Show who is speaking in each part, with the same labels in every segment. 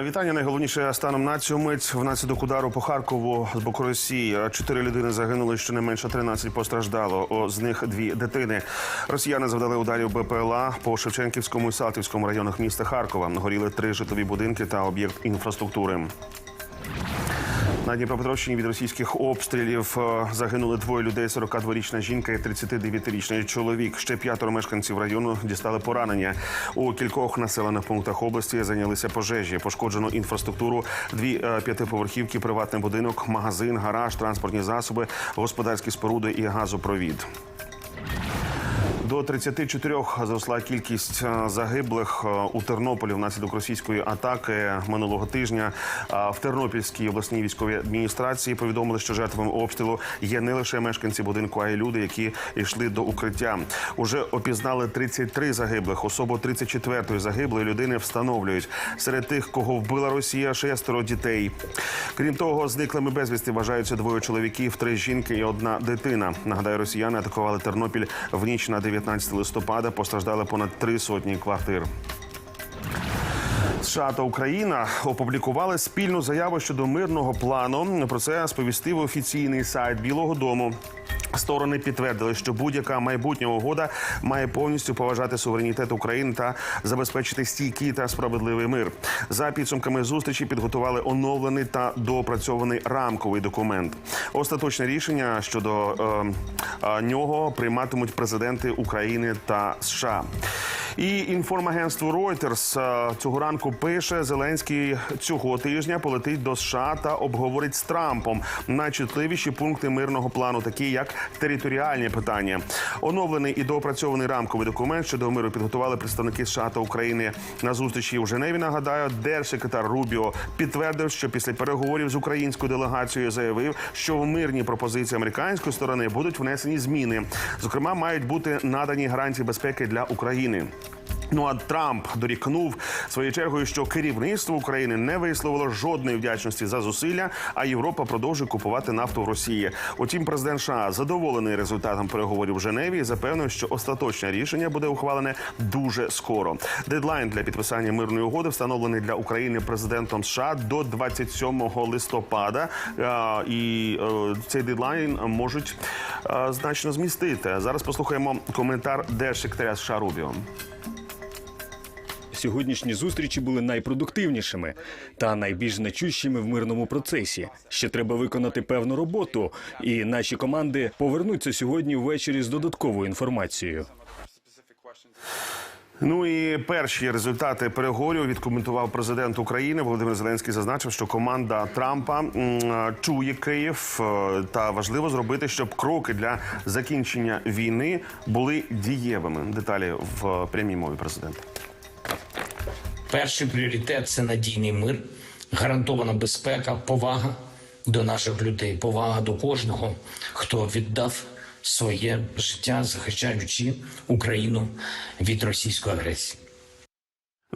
Speaker 1: Вітання найголовніше станом на цю мить внаслідок удару по Харкову з боку Росії. Чотири людини загинули, щонайменше 13 постраждало. О, з них дві дитини. Росіяни завдали ударів БПЛА по Шевченківському і Салтівському районах міста Харкова. Горіли три житлові будинки та об'єкт інфраструктури. На Дніпропетровщині від російських обстрілів е, загинули двоє людей: 42-річна жінка і 39-річний чоловік. Ще п'ятеро мешканців району дістали поранення. У кількох населених пунктах області зайнялися пожежі. Пошкоджено інфраструктуру, дві е, п'ятиповерхівки, приватний будинок, магазин, гараж, транспортні засоби, господарські споруди і газопровід. До 34 зросла кількість е, загиблих е, у Тернополі внаслідок російської атаки минулого тижня. В Тернопільській обласній військовій адміністрації повідомили, що жертвами обстрілу є не лише мешканці будинку, а й люди, які йшли до укриття. Уже опізнали 33 загиблих. Особу 34-ї загиблої людини встановлюють. Серед тих, кого вбила Росія, шестеро дітей. Крім того, зниклими безвісти вважаються двоє чоловіків, три жінки і одна дитина. Нагадаю, росіяни атакували Тернопіль в ніч на 19 листопада. Постраждали понад три сотні квартир. США та Україна опублікували спільну заяву щодо мирного плану. Про це сповістив офіційний сайт Білого Дому. Сторони підтвердили, що будь-яка майбутня угода має повністю поважати суверенітет України та забезпечити стійкий та справедливий мир. За підсумками зустрічі підготували оновлений та доопрацьований рамковий документ. Остаточне рішення щодо е, е, нього прийматимуть президенти України та США. І інформагентство Reuters е, цього ранку пише: Зеленський цього тижня полетить до США та обговорить з Трампом найчутливіші пункти мирного плану, такі як територіальні питання. Оновлений і доопрацьований рамковий документ щодо миру підготували представники США та України на зустрічі у Женеві. Нагадаю, держсекретар Рубіо підтвердив, що після переговорів з українською делегацією заявив, що в мирні пропозиції американської сторони будуть внесені зміни. Зокрема, мають бути надані гарантії безпеки для України. Ну а Трамп дорікнув своєю чергою, що керівництво України не висловило жодної вдячності за зусилля, а Європа продовжує купувати нафту в Росії. Утім, президент США задоволений результатом переговорів в Женеві і запевнив, що остаточне рішення буде ухвалене дуже скоро. Дедлайн для підписання мирної угоди встановлений для України президентом США до 27 листопада. І е, цей дедлайн можуть е, значно змістити. Зараз послухаємо коментар держсекретаря США Рубіо.
Speaker 2: Сьогоднішні зустрічі були найпродуктивнішими та найбільш значущими в мирному процесі. Ще треба виконати певну роботу, і наші команди повернуться сьогодні ввечері з додатковою інформацією.
Speaker 1: Ну і перші результати переговорів відкоментував президент України Володимир Зеленський. Зазначив, що команда Трампа чує Київ е, та важливо зробити, щоб кроки для закінчення війни були дієвими. Деталі в прямій мові президента.
Speaker 3: Перший пріоритет це надійний мир, гарантована безпека, повага до наших людей, повага до кожного, хто віддав своє життя, захищаючи Україну від російської агресії.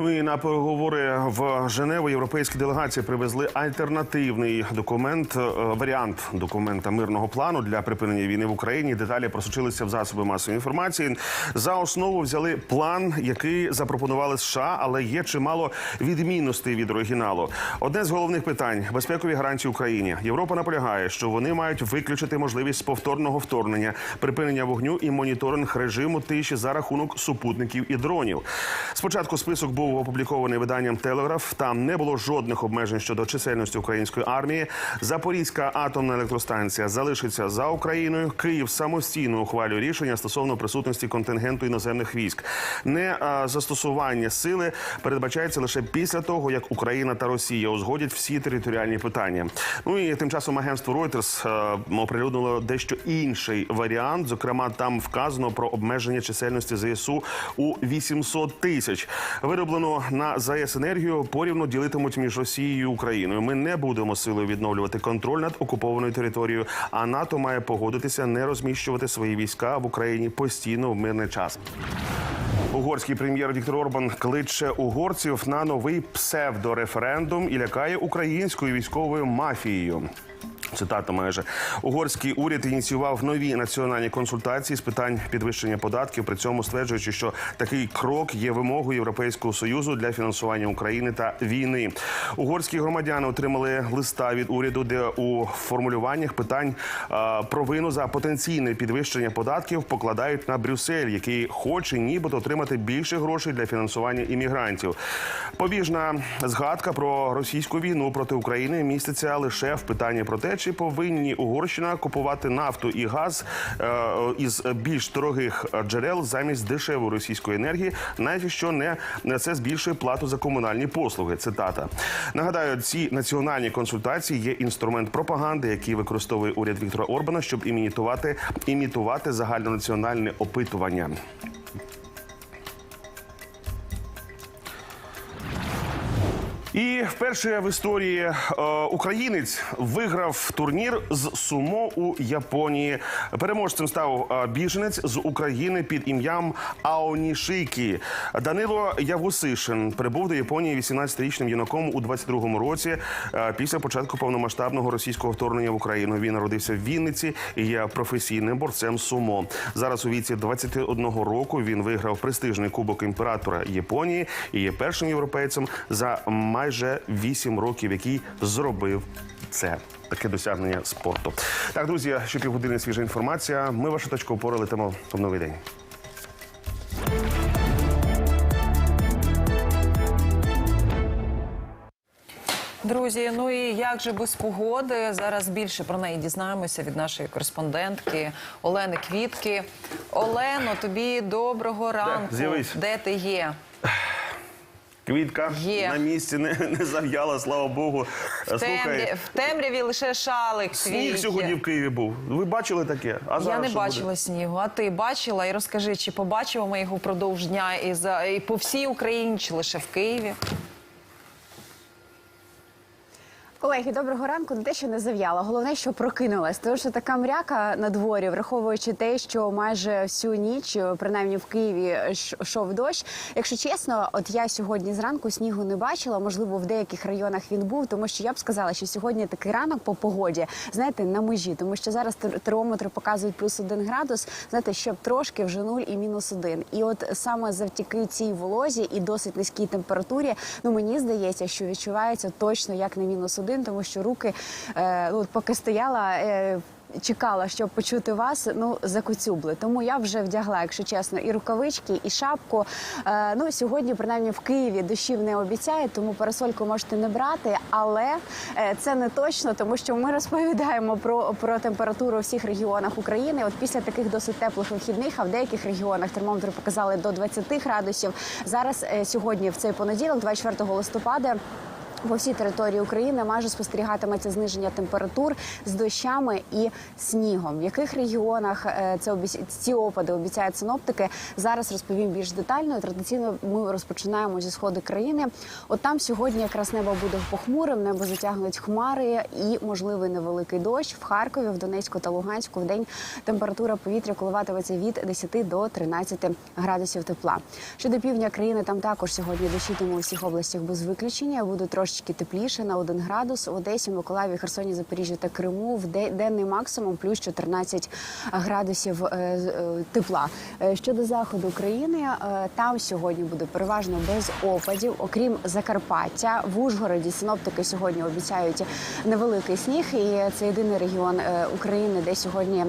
Speaker 1: Ну і на переговори в Женеву європейські делегації привезли альтернативний документ, е, варіант документа мирного плану для припинення війни в Україні. Деталі просочилися в засоби масової інформації. За основу взяли план, який запропонували США, але є чимало відмінностей від оригіналу. Одне з головних питань безпекові гарантії Україні. Європа наполягає, що вони мають виключити можливість повторного вторгнення, припинення вогню і моніторинг режиму тиші за рахунок супутників і дронів. Спочатку список був опублікований виданням Телеграф. Там не було жодних обмежень щодо чисельності української армії. Запорізька атомна електростанція залишиться за Україною. Київ самостійно ухвалює рішення стосовно присутності контингенту іноземних військ. Не а, застосування сили передбачається лише після того, як Україна та Росія узгодять всі територіальні питання. Ну і тим часом агентство Reuters е, оприлюднило дещо інший варіант. Зокрема, там вказано про обмеження чисельності ЗСУ у 800 тисяч. Вироблено на ЗАЕС енергію порівну ділитимуть між Росією і Україною. Ми не будемо силою відновлювати контроль над окупованою територією. А НАТО має погодитися не розміщувати свої війська в Україні постійно в мирний час. Угорський прем'єр Віктор Орбан кличе угорців на новий псевдореферендум і лякає українською військовою мафією. Цитата майже угорський уряд ініціював нові національні консультації з питань підвищення податків, при цьому стверджуючи, що такий крок є вимогою Європейського союзу для фінансування України та війни. Угорські громадяни отримали листа від уряду, де у формулюваннях питань провину за потенційне підвищення податків покладають на Брюссель, який хоче нібито отримати більше грошей для фінансування іммігрантів. Побіжна згадка про російську війну проти України міститься лише в питанні про те, чи повинні Угорщина купувати нафту і газ е, із більш дорогих джерел замість дешевої російської енергії, навіть що не це збільшує плату за комунальні послуги. Цитата нагадаю, ці національні консультації є інструмент пропаганди, який використовує уряд Віктора Орбана, щоб імітувати імітувати загальнонаціональне опитування. І вперше в історії е, українець виграв турнір з сумо у Японії. Переможцем став е, біженець з України під ім'ям Аонішики. Данило Явусишин прибув до Японії 18-річним юнаком у 22-му році. е, Після початку повномасштабного російського вторгнення в Україну він народився в Вінниці і є професійним борцем сумо. Зараз у віці 21 року він виграв престижний кубок імператора Японії і є першим європейцем за майже 8 років, який зробив це. Таке досягнення спорту. Так, друзі, ще півгодини свіжа інформація. Ми вашу точку опори летимо в новий день.
Speaker 4: Друзі, ну і як же без погоди? Зараз більше про неї дізнаємося від нашої кореспондентки Олени Квітки. Олено, тобі доброго ранку.
Speaker 1: з'явись.
Speaker 4: Де ти є?
Speaker 1: Квітка
Speaker 4: Є.
Speaker 1: на місці не, не зав'яла, слава Богу.
Speaker 4: В, темря... В темряві лише шалик.
Speaker 1: сніг сьогодні в Києві був. Ви бачили таке? А
Speaker 4: Я не бачила
Speaker 1: буде?
Speaker 4: снігу, а ти бачила? І розкажи, чи побачимо ми його впродовж дня і, за... і по всій Україні, чи лише в Києві?
Speaker 5: Колеги, доброго ранку. Не те, що не зав'яла. Головне, що прокинулась. Тому що така мряка на дворі, враховуючи те, що майже всю ніч, принаймні в Києві, йшов дощ. Якщо чесно, от я сьогодні зранку снігу не бачила. Можливо, в деяких районах він був, тому що я б сказала, що сьогодні такий ранок по погоді, знаєте, на межі, тому що зараз тер- термометри показують плюс один градус. Знаєте, щоб трошки вже нуль і мінус один. І от саме завдяки цій волозі і досить низькій температурі, ну мені здається, що відчувається точно як на мінус один, тому що руки, е, ну, поки стояла. Е, Чекала, щоб почути вас, ну закоцюбли. Тому я вже вдягла, якщо чесно, і рукавички, і шапку. Е, ну сьогодні, принаймні, в Києві дощів не обіцяють, тому парасольку можете не брати. Але це не точно, тому що ми розповідаємо про, про температуру у всіх регіонах України. От після таких досить теплих вихідних, а в деяких регіонах термометри показали до 20 градусів. Зараз сьогодні, в цей понеділок, 24 листопада. По всій території України майже спостерігатиметься зниження температур з дощами і снігом. В яких регіонах е, це обіц... ці опади обіцяють синоптики? Зараз розповім більш детально. Традиційно ми розпочинаємо зі сходу країни. От там сьогодні якраз небо буде похмурим, небо затягнуть хмари і можливий невеликий дощ. В Харкові, в Донецьку та Луганську в день температура повітря коливатиметься від 10 до 13 градусів тепла. Щодо півдня країни, там також сьогодні дощитиме у всіх областях без виключення. Буде трошечки тепліше на 1 градус. В Одесі, Миколаєві, Херсоні, Запоріжжі та Криму в де- денний максимум плюс 14 градусів е, е, тепла. Е, Щодо заходу країни, е, там сьогодні буде переважно без опадів, окрім Закарпаття. В Ужгороді синоптики сьогодні обіцяють невеликий сніг, і це єдиний регіон України, де сьогодні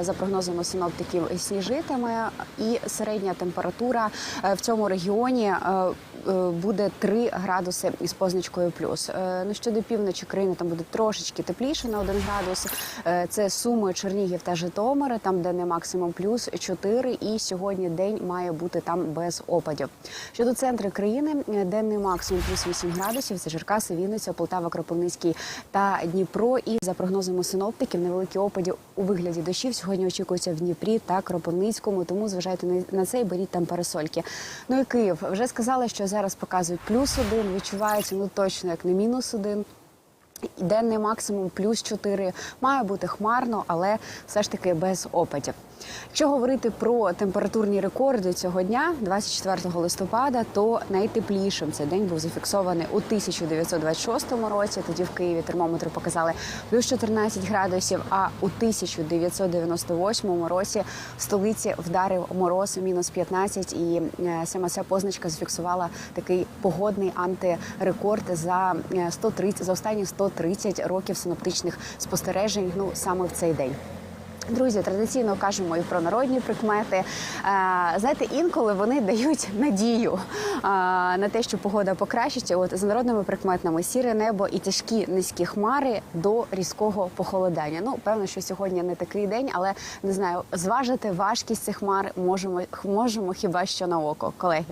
Speaker 5: за прогнозами синоптиків сніжитиме. І середня температура в цьому регіоні буде 3 градуси із позначкою плюс. Е, Ну щодо півночі країни там буде трошечки тепліше на 1 градус. Е, Це Суми, Чернігів та Житомир, там де не максимум плюс 4. І сьогодні день має бути там без опадів. Щодо центру країни, е, денний максимум плюс 8 градусів. Це Черкаси, Вінниця, Полтава, Кропивницький та Дніпро. І за прогнозами синоптиків, невеликі опаді у вигляді дощів сьогодні очікуються в Дніпрі та Кропивницькому. Тому зважайте на- це і беріть там парасольки. Ну і Київ вже сказали, що зараз показують плюс один. Відчувається ну точно як не мінус один. Денний максимум плюс 4. Має бути хмарно, але все ж таки без опадів. Якщо говорити про температурні рекорди цього дня, 24 листопада, то найтеплішим цей день був зафіксований у 1926 році. Тоді в Києві термометри показали плюс 14 градусів. А у 1998 році в столиці вдарив мороз мінус 15, і е, саме ця позначка зафіксувала такий погодний антирекорд за е, 130, за останні 130 років синоптичних спостережень. Ну саме в цей день. Друзі, традиційно кажемо і про народні прикмети. Е, Знаєте, інколи вони дають надію е, на те, що погода покращиться. От за народними прикметами сіре небо і тяжкі низькі хмари до різкого похолодання. Ну, певно, що сьогодні не такий день, але не знаю, зважити важкість цих хмар можемо, можемо хіба що на око, колеги.